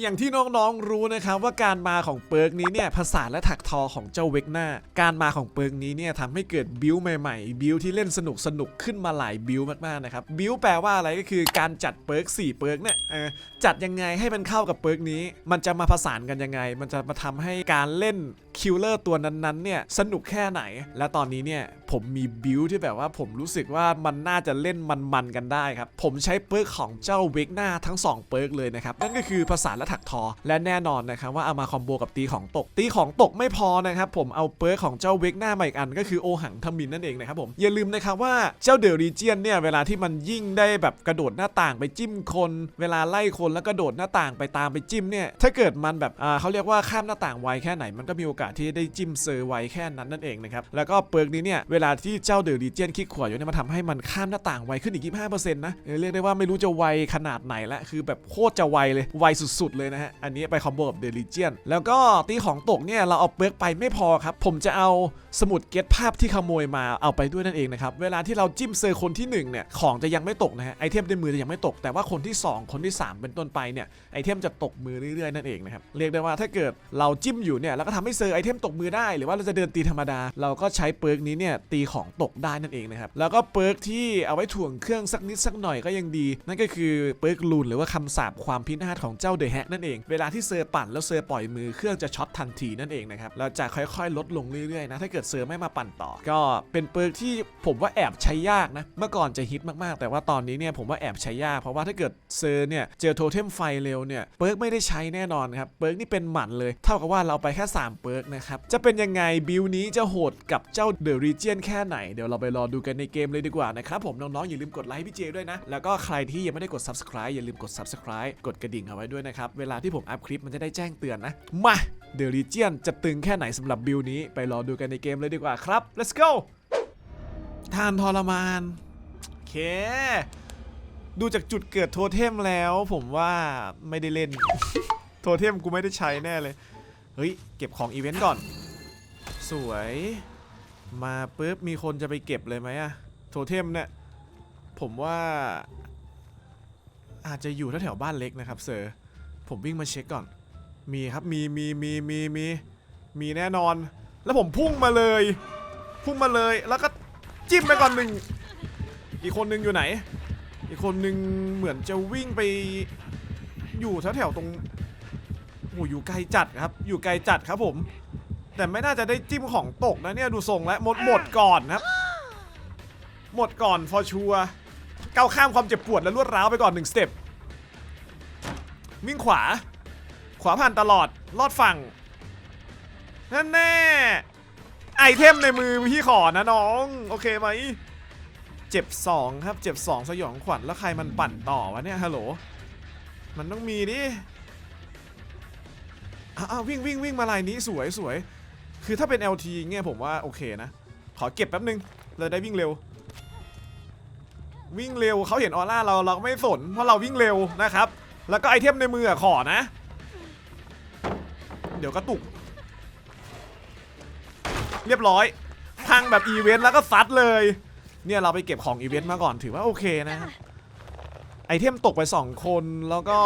อย่างที่น้องๆรู้นะครับว่าการมาของเปิร์กนี้เนี่ยภาษาและถักทอของเจ้าเวกหน้า การมาของเปิร์กนี้เนี่ยทำให้เกิดบิวใหม่ๆ บิวที่เล่นสนุกสนุกขึ้นมาหลายบิวมากๆนะครับบิวแปลว่าอะไรก็คือการจัดเปิร์ก4เปิร์กเนี่ยจัดยังไงให้มันเข้ากับเปิร์กนี้ มันจะมาผสานกันยังไง มันจะมาทำให้การเล่น คิลเลอร์ตัวนั้นๆเนี่ยสนุกแค่ไหน และตอนนี้เนี่ยผมมีบิวที่แบบว่าผมรู้สึกว่ามันน่าจะเล่นมันๆกันได้ครับ ผมใช้เปิร์กของเจ้าเวกหน้าทั้งสองเปิร์กเลยนะครับ นั่นก็คือภาษาและถักทอ และแน่นอนนะครับว่าเอามาคอมโบกับตีของตก ตีของตกไม่พอนะครับผมเอาเปิร์กของเจ้าเวกหน้ามาอีกอัน ก็คือโอหังทมินนั่นเองนะครับผมอย่าลืมนะครับว่าเจ้าเดอะรีเจียนเนี่ยเวลาที่มันยิ่งได้แบบกระโดดหน้าต่างไปจิ้มคน เวลาไล่คนแล้วกระโดดหน้าต่างไปตามไปจิ้มเนี่ยถ้าเกิดมันแบบอ่าเขาเรียกว่าข้ามหน้าต่างไวแค่ไหนมันก็มีโอกาสที่ได้จิ้มเซอร์ไวแค่นั้นนั่นเองนะครับ แล้วก็เปิร์กนี้เนี่ย เวลาที่เจ้าเดอะรีเจนคลิกขวาอยู่เนี่ยมันทำให้มันข้ามหน้าต่างไวขึ้นอีก 25%นะ เรียกได้ว่าไม่รู้จะไวขนาดไหนละ คือแบบโคตรจะไวเลย ไวสุดๆเลยนะฮะ อันนี้ไปคอมโบกับเดอะรีเจนแล้วก็ตีของตกเนี่ยเราเอาเปิร์กไปไม่พอครับ ผมจะเอาสมุดเก็ตภาพที่ขโมยมาเอาไปด้วยนั่นเองนะครับ เวลาที่เราจิ้มเซอร์คนที่หนึ่งเนี่ย ของจะยังไม่ตกนะฮะ ไอเทมในมือจะยังไม่ตก แต่ว่าคนที่สองคนที่สามเป็นต้นไปเนี่ย ไอเทมจะตกมือเรื่อยๆนั่นเองนะครับ เรียกได้ว่าถ้าเกิดเราจิ้มอยู่เนี่ยแล้วก็ทำให้เซอร์ไอเทมตกมือได้หรือว่าเราจะเดินตีธรรมดา เราก็ใช้เปิร์กนี้เนี่ยตีของตกได้นั่นเองนะครับแล้วก็เปิร์กที่เอาไว้ถ่วงเครื่องสักนิดสักหน่อยก็ยังดี นั่นก็คือเปิร์กลูนหรือว่าคำสาปความพินาศของเจ้าเดอะแฮกนั่นเอง เวลาที่เซอร์ปั่นแล้วเซอร์ปล่อยมือเครื่องจะช็อตทันทีนั่นเองนะครับเราจะค่อยๆ ลดลงเรื่อยๆนะถ้าเกิดเซอร์ไม่มาปั่นต่อ ก็เป็นเปิร์กที่ผมว่าแอบใช้ยากนะเมื่อก่อนจะฮิตมากๆ แต่ว่าตอนนี้เนี่ยผมว่าแอบใช้ยากเพราะว่าถ้าเกิดเซอร์เนี่ยเจอโทเทมไฟเร็วเนี่ยเปิร์กไม่ได้ใช้แน่นอนครับเปิร์กนี่เป็นหมันเลย เท่ากับว่าเราไปแค่ 3 เปิร์กนะครับ จะเป็นยังไงบิลนี้จะโหดกับเจ้าเดอะรีเจียนแค่ไหน เดี๋ยวเราไปรอดูกันในเกมเลยดีกว่านะครับผมน้องๆอย่าลืมกดไลค์พี่เจด้วยนะ แล้วก็ใครที่ยังไม่ได้กด subscribe อย่าลืมกด subscribe กดกระดิ่งเอาไว้ด้วยนะครับ เวลาที่ผมอัพคลิปมันจะได้แจ้งเตือนนะ มาเดอะรีเจียนจะตึงแค่ไหนสำหรับบิลนี้ไปรอดูกันในเกมเลยดีกว่าครับ let's go ทานทรมานโอเคดูจากจุดเกิดโทเทมแล้ว ผมว่าไม่ได้เล่น โทเทมกูไม่ได้ใช้แน่เลย เฮ้ย เก็บของอีเวนต์ก่อน สวย มาปุ๊บ มีคนจะไปเก็บเลยไหมอะโทเทมเนี่ย ผมว่า อาจจะอยู่แถวบ้านเล็กนะครับเซอร์ผมวิ่งมาเช็คก่อน มีครับ มี มี มี มี มี มีแน่นอน แล้วผมพุ่งมาเลย พุ่งมาเลย แล้วก็จิ้มไปก่อนหนึ่ง อีกคนหนึงอยู่ไหน อีกคนหนึงเหมือนจะวิ่งไปอยู่แถวๆตรง อ้อยู่ไกลจัดครับ อยู่ไกลจัดครับผม แต่ไม่น่าจะได้จิ้มของตกนะเนี่ยดูทรงแล้วหมดหมดก่อนครับ หมดก่อนฟอร์ชัวก้าวข้ามความเจ็บปวดและรวดร้าวไปก่อนหนึ่งสเต็ปวิ่งขวา ขวาผ่านตลอดลอดฝั่งนั่นแน่ไอเทมในมือพี่ขอนะน้อง โอเคไหมเจ็บ2ครับ เจ็บ2สยองขวัญแล้วใครมันปั่นต่อวะเนี่ยฮัลโหลมันต้องมีดิ อ้าววิ่งวิ่งวิ่งมาลายนี้สวยสวย คือถ้าเป็น LT เงี้ยผมว่าโอเคนะ ขอเก็บแป๊บนึงเราได้วิ่งเร็ว วิ่งเร็วเขาเห็นออร่าเราเราก็ไม่สนเพราะเราวิ่งเร็วนะครับ แล้วก็ไอเทมในมืออะขอนะ เดี๋ยวกระตุก เรียบร้อยพังแบบอีเวนต์แล้วก็ซัดเลย เนี่ยเราไปเก็บของอีเวนต์มาก่อนถือว่าโอเคนะครับไอเทมตกไป 2 คนแล้วก็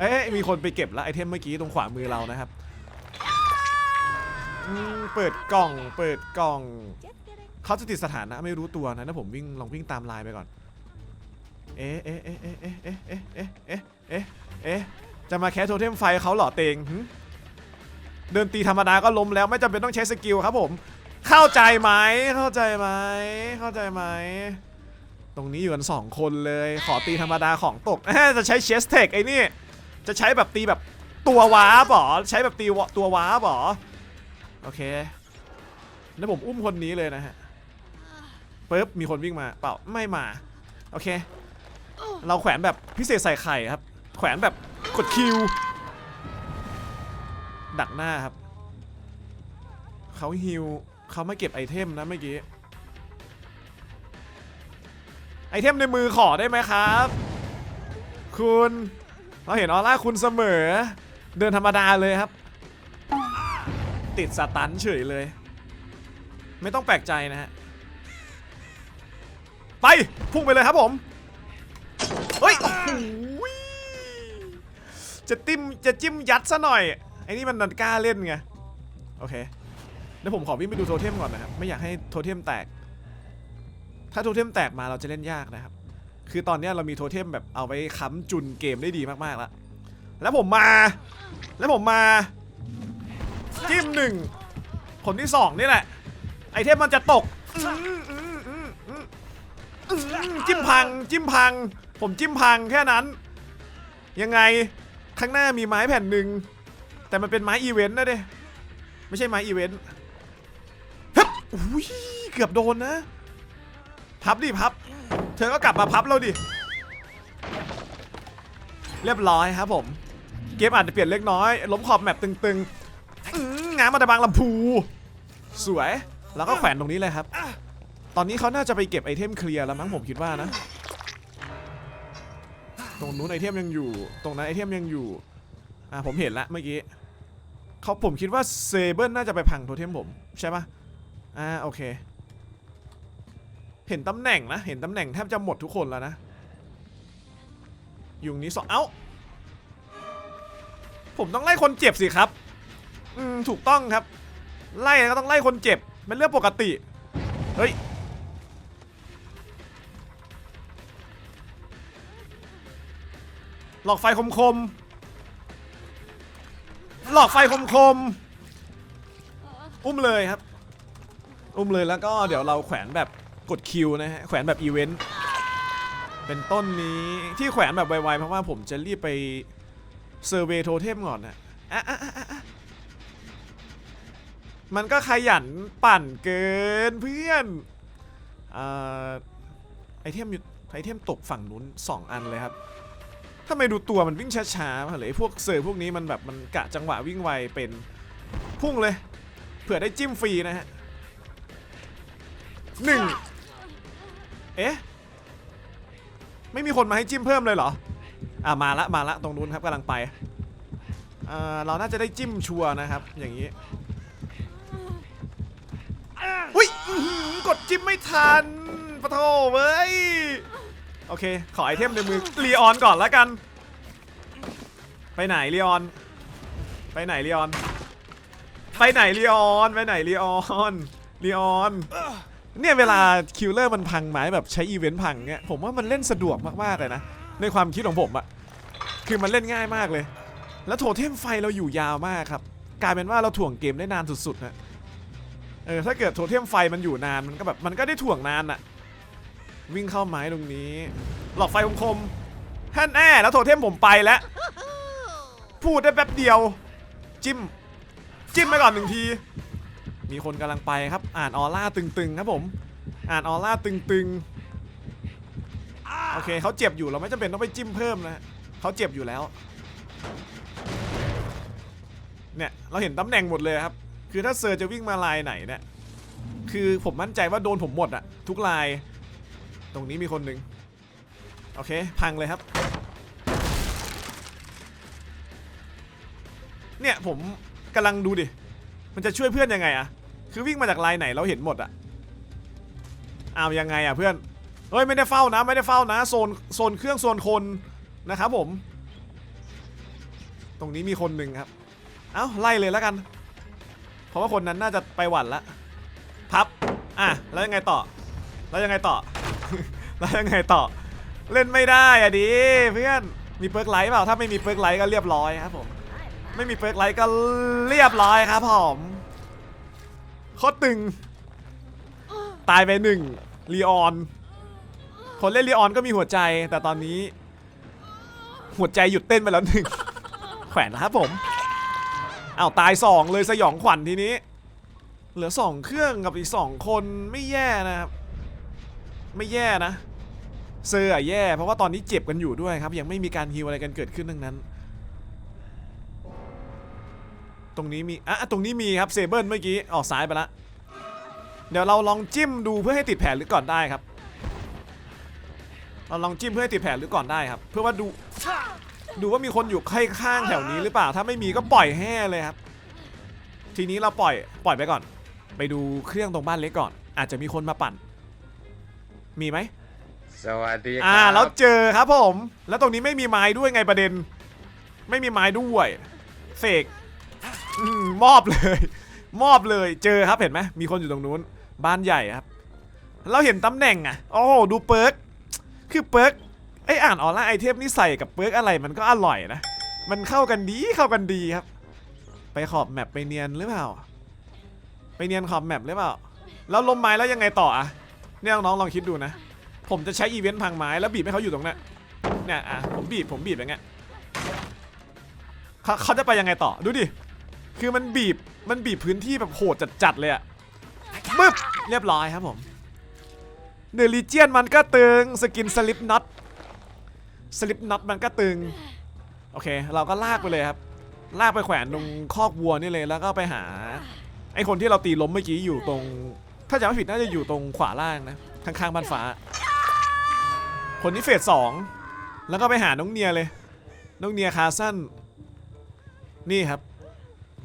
เอ๊ะมีคนไปเก็บล้วไอเทมเมื่อกี้ตรงขวามือเรานะครับอืมเปิดกล่อง เปิดกล่อง เขาจะติดสถานะไม่รู้ตัวนะถ้าผมวิ่งลองวิ่งตามไลน์ไปก่อนเอ๊ะเอ๊ะเอ๊ะเอ๊ะเอ๊ะเอ๊ะเอ๊ะเอ๊ะเอ๊ะเอ๊ะเอ๊ะจะมาแคสโทเทมไฟเขาเหรอเตงหึเดินตีธรรมดาก็ล้มแล้วไม่จำเป็นต้องใช้สกิลครับผม เข้าใจไหมเข้าใจไหมเข้าใจไหมตรงนี้อยู่กันสองคนเลย ขอตีธรรมดาของตก จะใช้เชสเทคไอ้นี่ จะใช้แบบตีแบบตัวว้าบหรอใช้แบบตีวะตัวว้าบหรอโอเค แล้วผมอุ้มคนนี้เลยนะฮะปึ๊บมีคนวิ่งมาเปล่าไม่มา โอเค เราแขวนแบบพิเศษใส่ไข่ครับ แขวนแบบกดคิว ดักหน้าครับ เขาฮิวเขาไม่เก็บไอเทมนะเมื่อกี้ ไอเทมในมือขอได้ไหมครับ คุณ เราเห็นออร่าคุณเสมอ เดินธรรมดาเลยครับ ติดสตันเฉยเลย ไม่ต้องแปลกใจนะฮะ ไป พุ่งไปเลยครับผม เฮ้ยจะติ้มจะจิ้มยัดซะหน่อย ไอ้นี่มันดันกล้าเล่นไง โอเคเดี๋ยวผมขอวิ่งไปดูโทเทมก่อนนะครับ ไม่อยากให้โทเทมแตก ถ้าโทเทมแตกมาเราจะเล่นยากนะครับ คือตอนนี้เรามีโทเทมแบบเอาไว้ค้ำจุนเกมได้ดีมากๆแล้ว แล้วผมมา แล้วผมมา จิ้มหนึ่งผลที่สองนี่แหละ ไอเทมมันจะตก จิ้มพัง จิ้มพัง ผมจิ้มพังแค่นั้น ยังไง ข้างหน้ามีไม้แผ่นหนึ่ง แต่มันเป็นไม้อีเวนต์นะเด้ไม่ใช่ไม้อีเวนต์ฮึบอุ้ยเกือบโดนนะ พับดิพับ ธอก็กลับมาพับเราดิ เรียบร้อยครับผม เกมอาจจะเปลี่ยนเล็กน้อย ล้มขอบแมปตึงๆอื้องานมาต่บางลำพู สวย แล้วก็แขวนตรงนี้เลยครับ ตอนนี้เขาน่าจะไปเก็บไอเทมเคลียร์แล้วมั้งผมคิดว่านะ ตรงนู้นไอเทมยังอยู่ ตรงนั้นไอเทมยังอยู่ อ่าผมเห็นละเมื่อกี้เขาผมคิดว่าเซเบิลน่าจะไปพังโทเทมผม ใช่ปะอ่าโอเค เห็นตำแหน่งนะ เห็นตำแหน่งแทบจะหมดทุกคนแล้วนะยู่ตรงนี้สองเอ้า ผมต้องไล่คนเจ็บสิครับ อืม ถูกต้องครับ ไล่ก็ต้องไล่คนเจ็บเป็นเรื่องปกติ เฮ้ย หลอกไฟคมคม หลอกไฟคมคม อุ้มเลยครับ อุ้มเลยแล้วก็เดี๋ยวเราแขวนแบบ กดคิวนะฮะแขวนแบบอีเวนต์เป็นต้นนี้ที่แขวนแบบไวๆเพราะว่าผมจะรีบไปเซอร์เวโทเทมก่อนนะอะอะอะอะอะมันก็ขยันปั่นเกินเพื่อนอ่าไอเทมอยู่ไอเทมตกฝั่งนู้น 2 อันเลยครับทำไมดูตัวมันวิ่งช้าๆเลยพวกเซอร์พวกนี้มันแบบมันกะจังหวะวิ่งไวเป็นพุ่งเลย เผื่อได้จิ้มฟรีนะฮะหนึ่ง เอ๊ะ ไม่มีคนมาให้จิ้มเพิ่มเลยเหรอ อ่ามาละมาละตรงนู้นครับกำลังไปอ่าเราน่าจะได้จิ้มชัวร์นะครับ อย่างนี้อุ้ยกดจิ้มไม่ทันปะโถเว้ย โอเค ขอไอเทมในมือลีออนก่อนแล้วกัน ไปไหนลีออน ไปไหนลีออน ไปไหนลีออน ไปไหนลีออนลีออน เนี่ยเวลาคิลเลอร์มันพังไม้แบบใช้อีเวนต์พังเนี่ยผมว่ามันเล่นสะดวกมากๆเลยนะ ในความคิดของผมอะคือมันเล่นง่ายมากเลย แล้วโถเทมไฟเราอยู่ยาวมากครับกลายเป็นว่าเราถ่วงเกมได้นานสุดๆนะเออถ้าเกิดโถเทมไฟมันอยู่นานมันก็แบบมันก็ได้ถ่วงนานอะวิ่งเข้าไม้ตรงนี้ หลอกไฟคมๆท่านแน่แล้วโถเทมผมไปแล้ว พูดได้แป๊บเดียว จิ้ม จิ้มไปก่อนหนึ่งที มีคนกำลังไปครับ อ่านออร่าตึงๆครับผม อ่านออร่าตึงๆ โอเคเขาเจ็บอยู่เราไม่จำเป็นต้องไปจิ้มเพิ่มนะเขาเจ็บอยู่แล้ว เนี่ยเราเห็นตำแหน่งหมดเลยครับ คือถ้าเซอร์จะวิ่งมาลายไหนเนี่ย คือผมมั่นใจว่าโดนผมหมดอะทุกลาย ตรงนี้มีคนหนึ่งโอเค พังเลยครับ เนี่ยผมกำลังดูดิ มันจะช่วยเพื่อนยังไงอะ คือวิ่งมาจากลายไหนเราเห็นหมดอะเอายังไงอะเพื่อน เฮ้ยไม่ได้เฝ้านะไม่ได้เฝ้านะโซนโซนเครื่องโซนคนนะครับผม ตรงนี้มีคนหนึ่งครับ เอ้าไล่เลยแล้วกัน เพราะว่าคนนั้นน่าจะไปหวั่นละพับ อะแล้วยังไงต่อ แล้วยังไงต่อ แล้วยังไงต่อ เล่นไม่ได้อะดิเพื่อน มีเปิร์กไลท์เปล่า ถ้าไม่มีเปิร์กไลท์ก็เรียบร้อยครับผม ไม่มีเปิร์กไลท์ก็เรียบร้อยครับผม โคตรตึง ตายไปหนึ่งลีออน คนเล่นลีออนก็มีหัวใจ แต่ตอนนี้ หัวใจหยุดเต้นไปแล้วหนึ่งแขวนนะครับผมอ้าวตายสองเลยสยองขวัญทีนี้ เหลือสองเครื่องกับอีกสองคนไม่แย่นะครับ ไม่แย่นะ เซอร์อะแย่ เพราะว่าตอนนี้เจ็บกันอยู่ด้วยครับ ยังไม่มีการฮิวอะไรกันเกิดขึ้นทั้งนั้น ตรงนี้มีอะตรงนี้มีครับเซเบิลเมื่อกี้ออกซ้ายไปละเดี๋ยวเราลองจิ้มดูเพื่อให้ติดแผลหรือก่อนได้ครับเราลองจิ้มเพื่อให้ติดแผลหรือก่อนได้ครับ เพื่อว่าดูดูว่ามีคนอยู่ใกล้ข้างแถวนี้หรือเปล่า ถ้าไม่มีก็ปล่อยแห่เลยครับ ทีนี้เราปล่อยปล่อยไปก่อน ไปดูเครื่องตรงบ้านเล็กก่อน อาจจะมีคนมาปั่น มีไหมสวัสดีครับอ่าแล้วเจอครับผม แล้วตรงนี้ไม่มีไม้ด้วยไงประเด็น ไม่มีไม้ด้วยเสก อืมมอบเลย มอบเลยเจอครับเห็นไหมมีคนอยู่ตรงนู้น บ้านใหญ่ครับ เราเห็นตำแหน่งอะโอ้โหดูเปิร์กคือเปิร์กไออ่านออร่าไอเทมนี่ใส่กับเปิร์กอะไรมันก็อร่อยนะ มันเข้ากันดีเข้ากันดีครับ ไปขอบแมปไปเนียนหรือเปล่า ไปเนียนขอบแมปหรือเปล่า แล้วลมไม้แล้วยังไงต่ออะเนี่ยน้องๆลองคิดดูนะ ผมจะใช้อีเวนต์พังไม้แล้วบีบให้เขาอยู่ตรงนั้นเนี่ยอะผมบีบผมบีบอย่างเงี้ยเขาเขาจะไปยังไงต่อดูดิ คือมันบีบมันบีบพื้นที่แบบโหดจัดๆเลยอะบึ๊บเรียบร้อยครับผมเนลิเจียนมันก็ตึงสกินสลิปน็อตสลิปน็อตมันก็ตึง โอเค เราก็ลากไปเลยครับ ลากไปแขวนตรงคอกวัวนี่เลยแล้วก็ไปหา ไอคนที่เราตีล้มเมื่อกี้อยู่ตรง ถ้าจำไม่ผิดน่าจะอยู่ตรงขวาล่างนะข้างๆบ้านฟ้า คนนี้เฟสสองแล้วก็ไปหาน้องเนียเลย น้องเนียคาสั้นนี่ครับ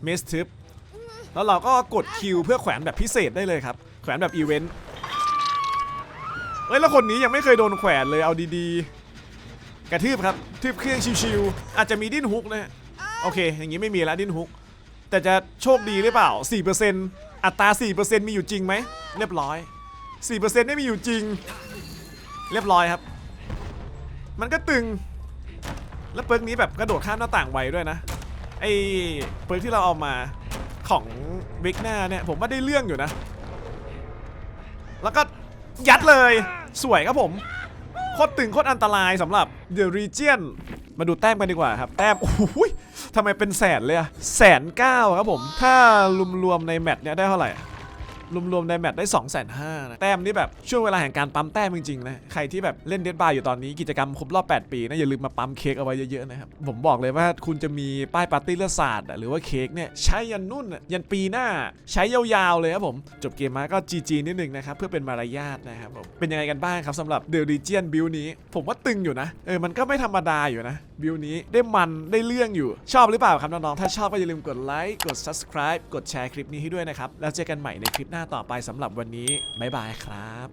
เมสทิปแล้วเราก็กดคิวเพื่อแขวนแบบพิเศษได้เลยครับ แขวนแบบอีเวนต์เอ้ยแล้วคนนี้ยังไม่เคยโดนแขวนเลยเอาดีๆ กระทืบครับทืบเครื่องชิวๆอาจจะมีดิ้นฮุกนะฮะโอเค อย่างนี้ไม่มีแล้วดิ้นฮุก แต่จะโชคดีหรือเปล่า 4%อัตรา 4%มีอยู่จริงไหม เรียบร้อย 4%ไม่มีอยู่จริง เรียบร้อยครับ มันก็ตึง แล้วเปิร์กนี้แบบกระโดดข้ามหน้าต่างไวด้วยนะ อ้เปิร์กที่เราเอามาของวิกหน้าเนี่ย ผมว่าได้เรื่องอยู่นะ แล้วก็ยัดเลยสวยครับผมโคตรตึงโคตรอันตรายสำหรับเดือดรีเจียนมาดูแต้มกันดีกว่าครับ แต้มโอ้ยทำไมเป็นแสนเลยอะแสนเก้าครับผม ถ้ารวมๆในแมตช์เนี้ยได้เท่าไหร่ รวมๆในแมตช์ได้2องแสนห้านะแต้มนี่แบบช่วงเวลาแห่งการปั๊มแต้มจริงๆนะใครที่แบบเล่นเดดบาร์อยู่ตอนนี้กิจกรรมครบรอบ 8 ปีนะอย่าลืมมาปั๊มเค้กเอาไว้เยอะๆนะครับผมบอกเลยว่าคุณจะมีป้ายปาร์ตี้เลือดสาดหรือว่าเค้กเนี่ยใช้ยันนุ่นอะยันปีหน้าใช้ยาวๆเลยครับผมจบเกมมาก็ GG นิดนึงนะครับเพื่อเป็นมารยาทนะครับผมเป็นยังไงกันบ้างครับสำหรับ The Legion บิลนี้ ผมว่าตึงอยู่นะเออมันก็ไม่ธรรมดาอยู่นะบิลนี้ได้มันได้เรื่องอยู่ชอบหรือเปล่าครับน้องๆถ้าชอบก็อย่าลืมกดไลค์กด subscribe กดแชร์คลิปนี้ให้ด้วยนะครับแล้วเจอกันใหม่ในคลิปหน้าต่อไปสำหรับวันนี้ บ๊ายบายครับ